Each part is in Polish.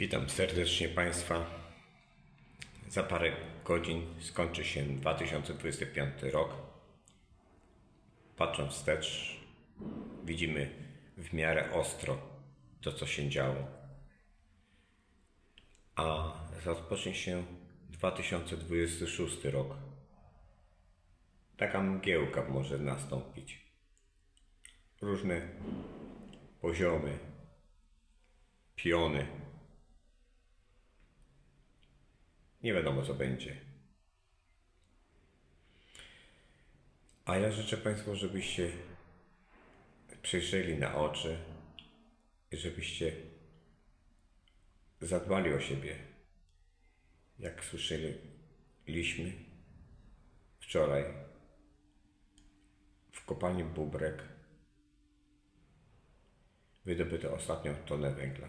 Witam serdecznie Państwa. Za parę godzin skończy się 2025 rok. Patrząc wstecz, widzimy w miarę ostro to, co się działo. A rozpocznie się 2026 rok. Taka mgiełka może nastąpić. Różne poziomy, piony. Nie wiadomo, co będzie. A ja życzę Państwu, żebyście przyjrzeli na oczy i żebyście zadbali o siebie. Jak słyszeliśmy wczoraj w kopalni Bubrek wydobyto ostatnią tonę węgla.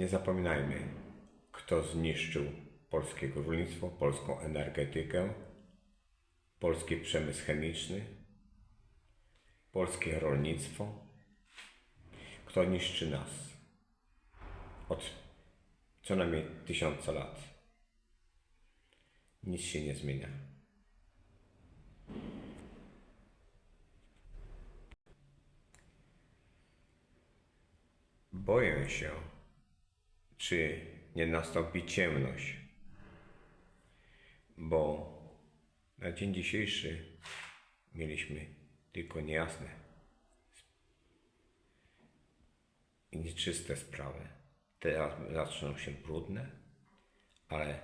Nie zapominajmy, kto zniszczył polskie górnictwo, polską energetykę, polski przemysł chemiczny, polskie rolnictwo, kto niszczy nas od co najmniej tysiąca lat. Nic się nie zmienia. Boję się, czy nie nastąpi ciemność, bo na dzień dzisiejszy mieliśmy tylko niejasne i nieczyste sprawy. Teraz zaczną się brudne, ale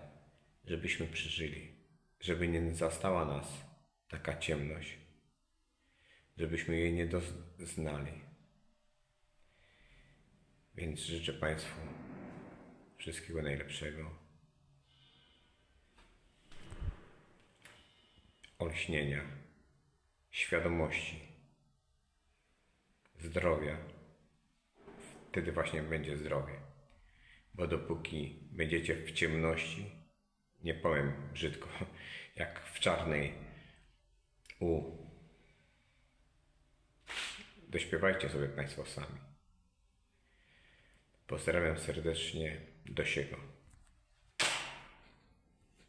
żebyśmy przeżyli, żeby nie zastała nas taka ciemność, żebyśmy jej nie doznali. Więc życzę Państwu wszystkiego najlepszego. Olśnienia, świadomości, zdrowia. Wtedy właśnie będzie zdrowie. Bo dopóki będziecie w ciemności, nie powiem brzydko, jak w czarnej u. Dośpiewajcie sobie Państwo sami. Pozdrawiam serdecznie Dosiego.